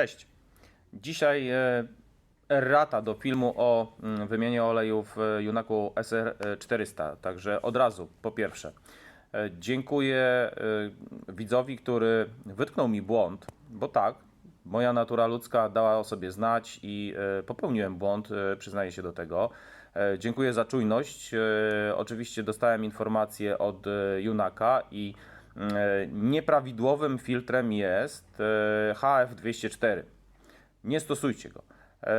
Cześć. Dzisiaj e, errata do filmu o mm, wymianie oleju w e, Junaku SR400. Także od razu, po pierwsze, e, dziękuję widzowi, który wytknął mi błąd, bo tak, moja natura ludzka dała o sobie znać i popełniłem błąd, przyznaję się do tego. Dziękuję za czujność. Oczywiście dostałem informację od Junaka i nieprawidłowym filtrem jest e, HF204. Nie stosujcie go. E,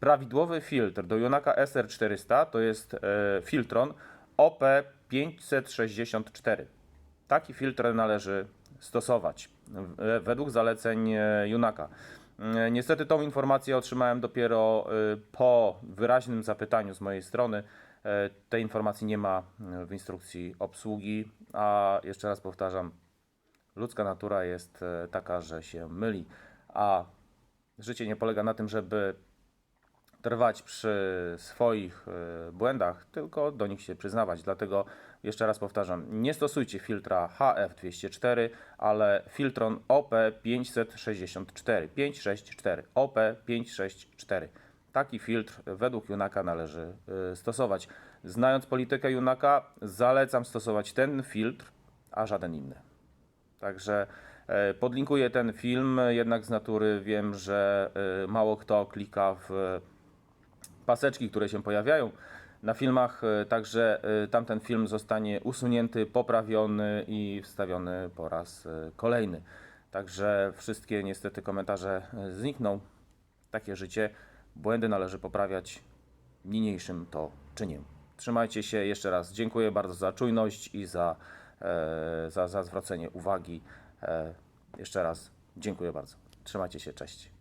Prawidłowy filtr do Junaka SR400 to jest e, Filtron OP564. Taki filtr należy stosować według zaleceń e, Junaka. E, Niestety tą informację otrzymałem dopiero e, po wyraźnym zapytaniu z mojej strony. E, Tej informacji nie ma e, w instrukcji obsługi, a jeszcze raz powtarzam, ludzka natura jest e, taka, że się myli, a życie nie polega na tym, żeby trwać przy swoich błędach, tylko do nich się przyznawać. Dlatego jeszcze raz powtarzam, nie stosujcie filtra HF204, ale filtron OP564, 564, OP564. Taki filtr według Junaka należy e, stosować. Znając politykę Junaka, zalecam stosować ten filtr, a żaden inny. Także e, podlinkuję ten film, jednak z natury wiem, że e, mało kto klika w paseczki, które się pojawiają na filmach, także tamten film zostanie usunięty, poprawiony i wstawiony po raz kolejny. Także wszystkie niestety komentarze znikną. Takie życie, błędy należy poprawiać. Niniejszym to czynię. Trzymajcie się jeszcze raz. Dziękuję bardzo za czujność i za, e, za, za zwrócenie uwagi. E, jeszcze raz dziękuję bardzo. Trzymajcie się, cześć.